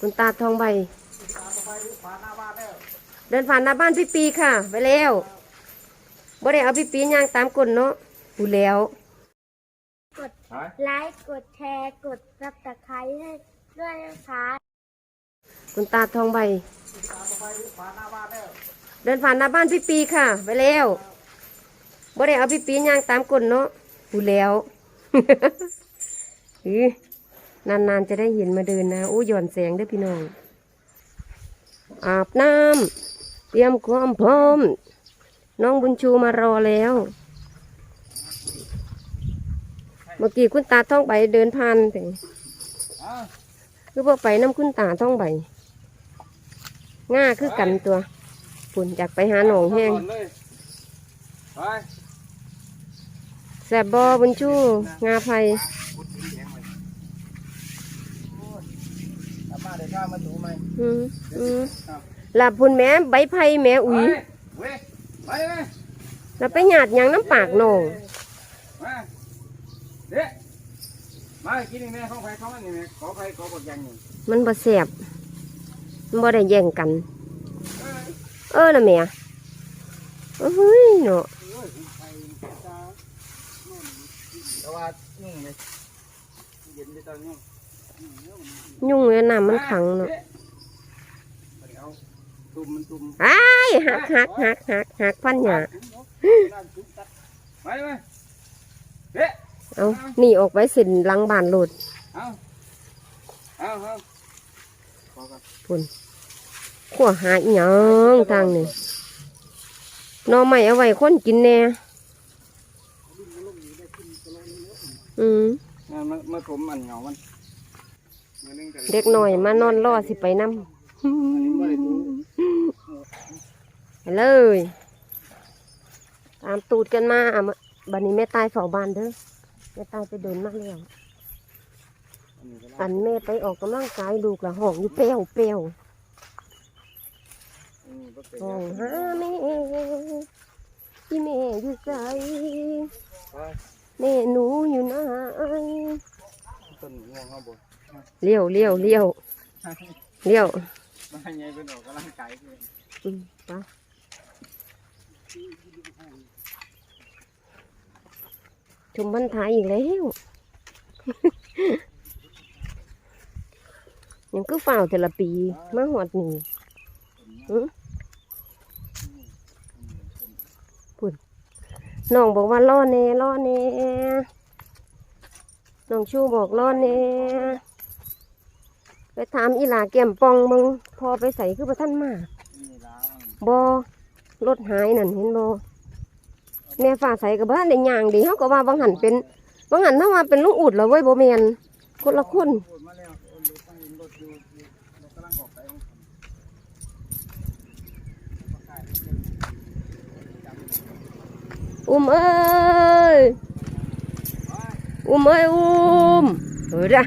คุณตาทองใบ เดินผ่านหน้าบ้านพี่ปีค่ะ ไปแล้วบ่ได้เอาพี่ปีย่างตามกลเนาะพูดแล้ว กดไลค์กดแชร์กดซับสไครต์ให้ด้วยนะคะคุณตาทองใบ เดินผ่านหน้าบ้านพี่ปีค่ะ ไปแล้วบ่ได้เอาพี่ปีย่างตามกลเนาะพูดแล้วอื้อ นานๆจะได้เห็นมาเดินนะอู้หย่อนแสงเด้อพี่น้อง อาบน้ำเตรียมความพร้อม น้องบุญชูมารอแล้ว เมื่อกี้คุณตาท่องใบเดินผ่านแต่คือพวกไปน้ำคุณตาท่องใบง่าคือกันตัวปุ่นอยากไปหาหนองแห้งไปแสบบอบุญชูงาไผ่ กลับมาเดี๋ยวข้ามาถูไหมอืมอืมหลับพุ่นแม่ใบไผ่แม่อุ๋ยเว้ยไปเลยแล้วไปหยาดหยังน้ำปากหนองมาเด็กมากินนี่แม่ของใครของมันนี่แม่ขอใครขอกดยังนี่มันบ่แสบมันบ่ได้แย่งกัน เอ้ยเออน่ะแม่เอ้ยเนาะโอ้ยใครจ้าแต่ว่ายุ่งไหมเย็นไปตอนยุ่ง ยุ่งเลยน้ำมันขังเนาะเอาตุ่มมันตุ่มอ้ายหักหักหักหักหักพันหยาเอาหนีออกไปสินลังบานโลดเอาเอาเอาขอกันพุ่นขัวหาหยังทางนี่นอใหม่เอาไว้คนกินแน่อืมมามามาถมอันเหงามันมานึ่งแต่ เด็กหน่อยมานอนรอสิไปน้บ่ได้ถูำไปเลย ตามตูดกันมาอะมาบันนี้แม่ตายเฝ้าบ้านเด้อแม่ตายไปเดินมาแล้วอันนี้ก็ได้อันแม่ไปออกกำลังกายลูกละห้องอยู่เปรี้ยวเปรี้ยวอันนี้ก็เป็นห้องหาแม่ที่แม่อยู่ใสไปแม่หนูอยู่ไหนต้นง่วงเขาบ่ เลี้ยวเลี้ยวเลี้ยวเลี้ยวมาไงเป็นออกกำลังกายเพื่อนอืมไปชมบันทายอีกแล้ว ยังก็ฝ่าวแต่ละปีมาหอดนี่อื้อพุ่นน้องบอกว่าล่อแน่ล่อแน่น้องชูบอกล่อแน่ ไปถามอีหลาแก้มปองมึงพอไปใส่คือประท่านมาบอรถหายนั่นเห็นบอแม่ฝ่าใส่กับบ้านในยางดีเขาก็ว่าบางหันเป็นบางหันถ้าว่าเป็นลูกอุดแล้วเว้ยโบแมนคนละคนอุ้มเอ้ยอุ้มเอ้ยอุ้มเออจ้ะ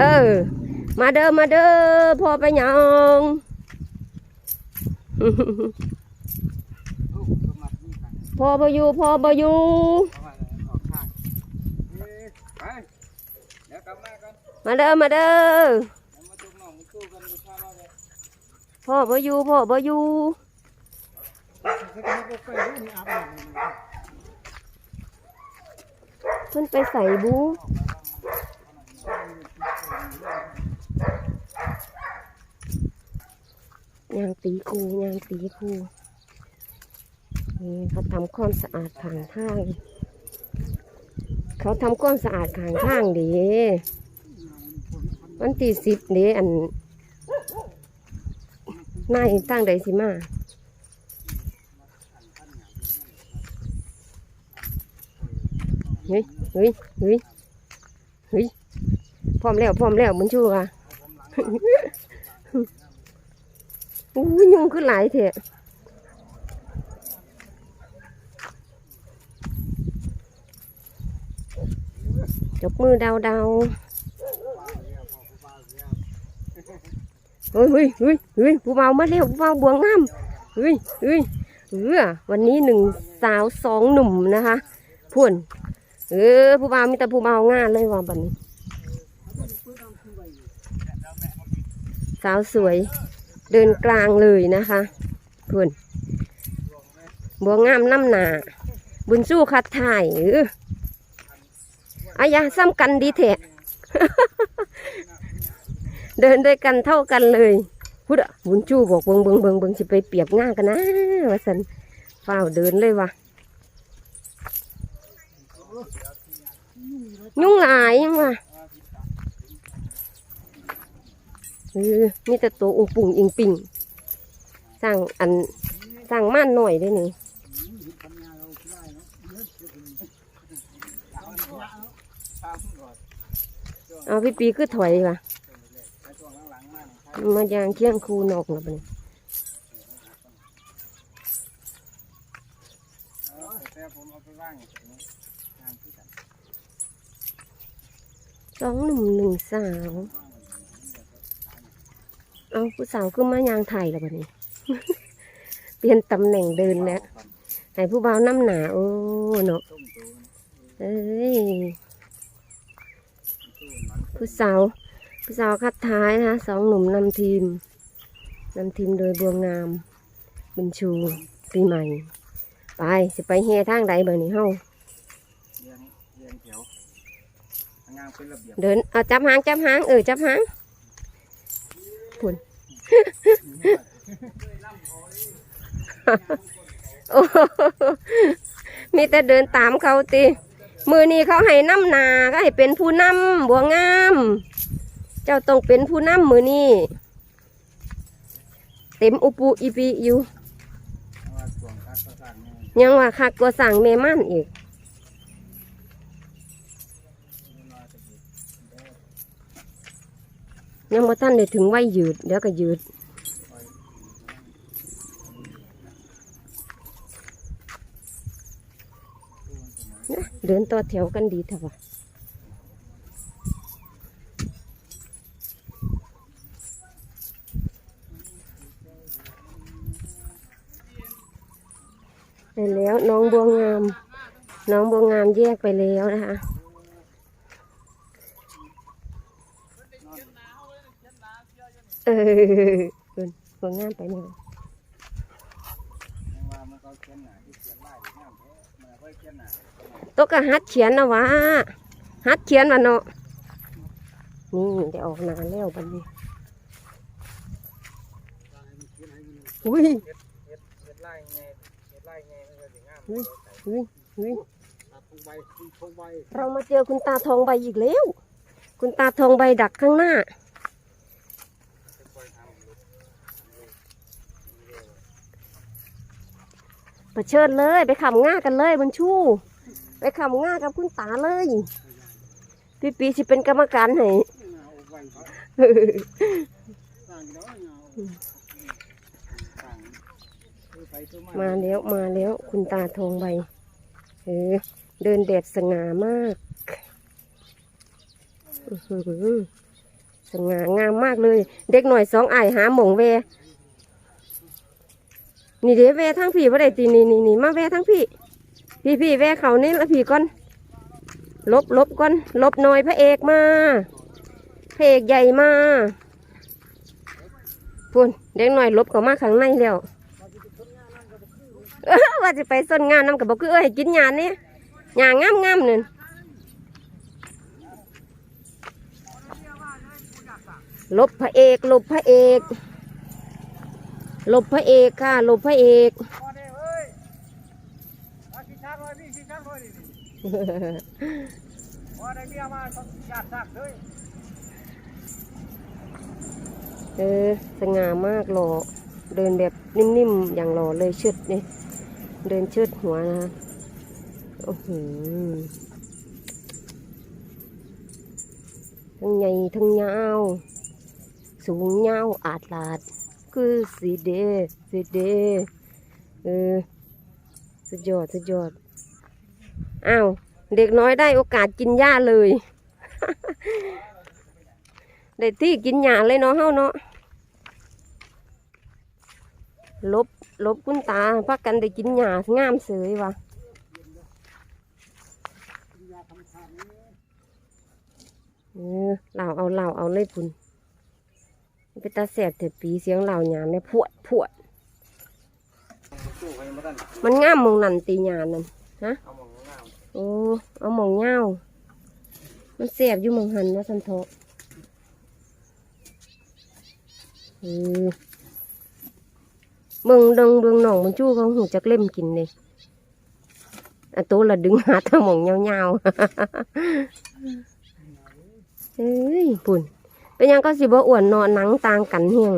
เออ มาเด้อมาเด้อพอไปยังพอบอยู่พอบอยู่มาเด้อมาเด้อพ่อบอยู่พ่อบอยู่เพิ่นไปใส่บู ยางตีคูยางตีคูนี่เขาทำความสะอาดข้างทาง เขาทำความสะอาดข้างทางดีวันที่สิบเดีอันนายทางใดสิมาเฮ้ยเฮ้ยเฮ้ยเฮ้ยพร้อมแล้วพร้อมแล้วมันชูอะ อู้ยยุงขึ้นหลายเถอะจกมือเดาเดาเฮ้ยเฮ้ยเฮ้ยเฮ้ยผู้เบามาเร็วผู้เบาบวงงามเฮ้ยเฮ้ยเออวันนี้หนึ่งสาวสองหนุ่มนะคะพุ่นเออผู้บ่ามีแต่ผู้บ่างานเลยว่าบันสาวสวย เดินกลางเลยนะคะเพื่อนบัวงามน้ำหนาบุญสู้คัดถ่ายเอออายาซ้ำกันดีแท้เดินด้วยกันเท่ากันเลยพุดอะบุญจู้บอกเบิงเบิงเบิงเบิงสิไปเปียบง่ากันนะว่าสันฝ้าเดินเลยวะยุ่งหลายยังวะเออ มีแต่ตัวองปุ่งอิงปิงสร้างอันสร้างม่านหน่อยได้นี่เอาพี่ปีคือถอยว่ะมาเนี่ยางเคียงคูนอกแล้วปะเนี่ยเออแต่ผมเอาไปว่างอย่างนี้งานที่กันสองหนุ่มหนึ่งสาว เอาผู้สาวขึ้นมายางไทยแล้วปะเนี่ยเปลี่ยนตำแหน่งเดินแล้วให้ผู้บ่าวน้ำหนาโอ้เนาะต้มตัวเอ้ยตู้มันผู้สาวผู้สาวคัดท้ายนะคะสองหนุ่มนำทีมนำทีมโดยบัวงามบุญชูปีใหม่ ไปสิไปเฮทางใดเบอร์นี้เฮาเรียงเรียงแถวงานเป็นระเบียบเดินเอาจับหางจับหางเออจับหางพุ่น โอ้โหมีแต่เดินตามเขาติมือนี้เขาให้น้ำนาก็ให้เป็นผู้นำบัวงาม เจ้าต้องเป็นผู้นำมือนี้เต็มอุปุอีปีอยู่ยังว่าคักกว่าสั่งเมมันอีก ยังบ่ท่านได้ถึงวัยยืด เดี๋ยวก็ยืดนะเดินต่อแถวกันดีเถอะวะไปแล้วน้องบัวงาม น้องบัวงามแยกไปแล้วนะคะ เออคุณบัวงามไปแล้วว่ามันก็เนหนาที่ยนไล่งามแท้มันก็เขียนนาตัวก็หัดเขียนนะวะหัดเขียนวะเนาะนี่ได้ออกนานแล้วบัดนี้อุ้ยเขียนไล่ไงเขียนไล่ไงมันก็สิงามอุ้ยอุ้ยเรามาเจอคุณตาทองใบอีกแล้ว คุณตาทองใบดักข้างหน้า ค่อยๆทำลูก ปเชิญเลยไปขำง่ากันเลยบนชู้ ไปขำง่ากับคุณตาเลย พี่ปีสิเป็นกรรมการให้เอาไว้ต่างเนมาแล้วมาแล้วคุณตาทองใบเออเดินแดดสง่ามากสง่างามมากเลย เด็กหน่อยสองอายหาหมงแว นี่เดี๋ยวแวทั้งพี่ว่าได้ตีนี่นี่นี่มาแวทั้งพี่ พี่พี่แวเขานี่ละพี่ก่อน ลบลบก่อน ลบหน่อยพระเอกมา พระเอกใหญ่มาพูนเด็กหน่อยลบเขามาข้างในแล้วว่าจะไปส้นงานน้ำกับบอกคือเอ้ยกินยาเนี่ยยางามงามนั่นลบพระเอกลบพระเอก หลบพระเอกค่ะ หลบพระเอกพอได้เอ้ยมาขี้ช้างเลยพี่ขี้ช้างเลยดิพอได้เบี้ยมาต้องญาติซักเลยเออ สง่ามากหล่อ เดินแบบนิ่มๆ อย่างหล่อเลยชิดนี่ เดินชิดหัวนะคะโอ้โหทั้งใหญ่ทั้งยาว สูงยาวอาดลาด คือสีเดสีเดเออสุดยอดสุดยอดอ้าวเด็กน้อยได้โอกาสกินหญ้าเลย ได้ที่กินหญ้าเลยเนาะเฮาเนาะลบลบคุณตาพักกันได้กินหญ้างามเสยว่ะเออเหล่าเอาเหล่าเอาเลยพุ่น ไปตาแสบเถิดปีเสียงเหล่าหยามเนี่ยพวดพวดสู้ไปมาตั้งมันง่ามมองนั่นตีหยามนั่นเอาหมองงามโอ้เอาหมองเงามันแสบอยู่หมองหันว่าสันโทเออเบิ่งเดังเบิ่งหนองมันจู้เขาหูจักเล่มกินเลยอันโตละดึงหาทางหมองเงาๆเอ้ยปุ่น เป็นหยังก็สิบ่อ้วนเนอนหนังต่างกันเฮียง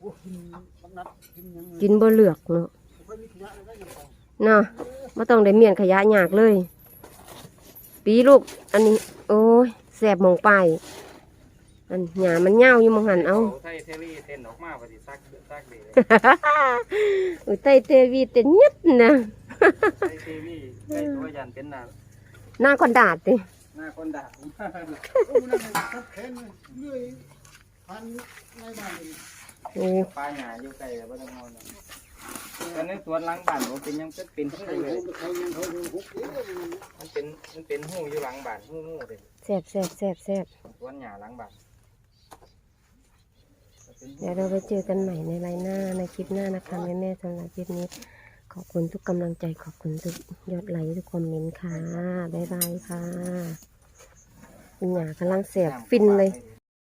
โอ้กินบักนัดกินยังกินบ่เลือกเนาะค่อยมีขยะเลยได้ยังไงเนาะไม่ต้องได้เมียนขยะยากเลย ปีลูก อันนี้ โอ้ยแสบหมองไปายอันหยามันเน่าวอยู่หมองหันเอาไทยเทรี่เต้นออกมาพอดีซักซักเดย์อุ้ยไตเตวีเต็นยัดนะไทยเทรี่ไทยตัวยันเป็นหน้าหน้าคนดาดติ หน้าคนด่าโอ้นั่นน่ะทับแขนเลยเลื่อยพันในบ้านเลยโอ้ปลาหยาอยู่ไกลแต่ว่าต้องนอนตอนนี้สวนหลังบ้านผมเป็นยังเป็นเป็นหูใครเลโหยมใครยังเขาโหมหุบเอ๊ะมันมันเป็นมันเป็นหูอยู่หลังบ้านหูหูเลยแสบแสบแสบแสบสวนหยาหลังบ้านเดี๋ยวเราไปเจอกันใหม่ในไลน์หน้าในคลิปหน้านะคะแม่แม่ๆสำหรับคลิปนี้ ขอบคุณทุกกำลังใจขอบคุณทุกยอดไลค์ทุกคอมเมนต์ค่ะ บ๊ายบายค่ะคุณหยากำลังเสียบฟินเลย